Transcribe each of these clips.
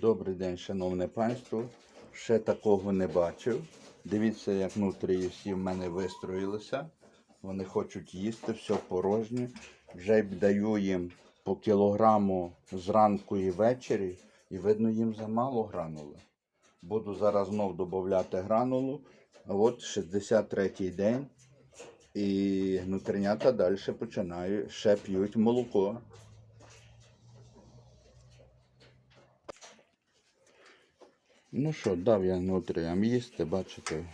Добрий день, шановне панство. Ще такого не бачив. Дивіться, як внутрі всі в мене вистроїлися. Вони хочуть їсти, все порожнє. Вже даю їм по кілограму зранку і ввечері, і видно, їм замало гранули. Буду зараз знов додати гранулу. От 63-й день. І внутрінята далі починають, ще п'ють молоко. Ну що, дав я нутріям їсти, бачите,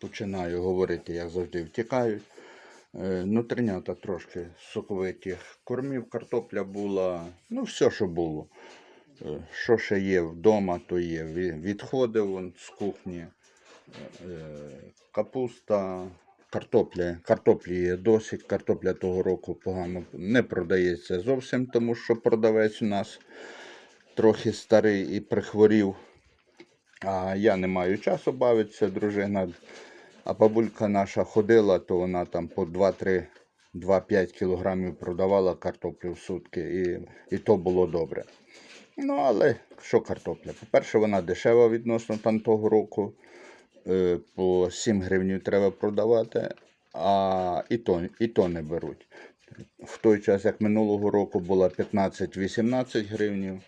починаю говорити, як завжди втікають. Е, Нутринята трошки соковитих кормів, картопля була, ну все, що було. Е, Що ще є вдома, то є. Відходи вон з кухні, е, капуста, картопля. Картоплі є досить. Картопля того року погано не продається зовсім, тому що продавець у нас трохи старий і прихворів. А я не маю часу бавитися, дружина. А бабулька наша ходила, то вона там по 2-3, 2-5 кілограмів продавала картоплю в сутки, і, і то було добре. Ну, але що картопля? По-перше, вона дешева відносно там того року. Е, По 7 гривень треба продавати, а і то, і то не беруть. В той час, як минулого року, була 15-18 гривень.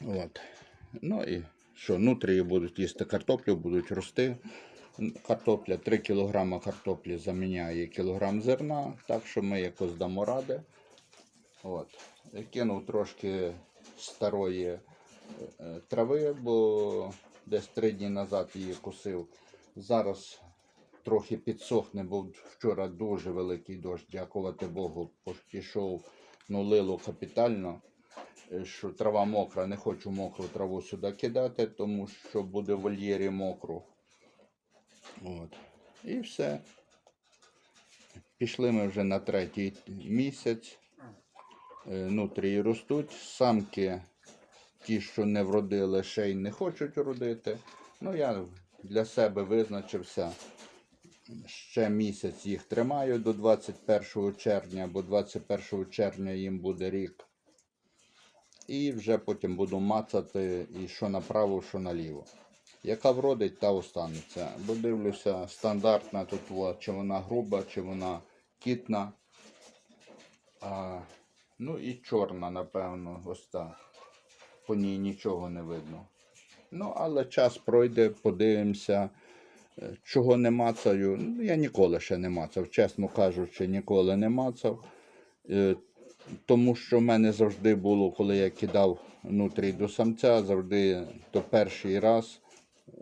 От. Ну і що, нутрії будуть їсти картоплю, будуть рости. Картопля, 3 кг картоплі заміняє кілограм зерна, так що ми якось дамо ради. От. Кинув трошки старої е, трави, бо десь три дні назад її косив. Зараз трохи підсохне, бо вчора дуже великий дощ, дякувати Богу, пішов, ну лило капітально що трава мокра, не хочу мокру траву сюди кидати, тому що буде в вольєрі мокру. От. І все. Пішли ми вже на третій місяць. Е, Нутрії ростуть. Самки, ті, що не вродили, ще й не хочуть родити. Ну, я для себе визначився. Ще місяць їх тримаю до 21 червня, бо 21 червня їм буде рік. І вже потім буду мацати і що направо, що наліво. Яка вродить, та останеться. Бо дивлюся, стандартна тут, чи вона груба, чи вона кітна. А, ну і чорна, напевно, ось та. По ній нічого не видно. Ну, але час пройде, подивимося. Е, Чого не мацаю? Ну, я ніколи ще не мацав, чесно кажучи, ніколи не мацав. Тому що в мене завжди було, коли я кидав нутрій до самця, завжди то перший раз е,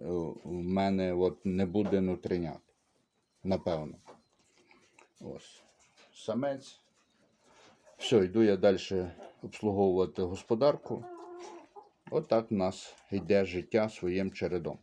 в мене от не буде нутринят. Напевно. Ось. Самець. Все, йду я далі обслуговувати господарку. Отак в нас йде життя своїм чередом.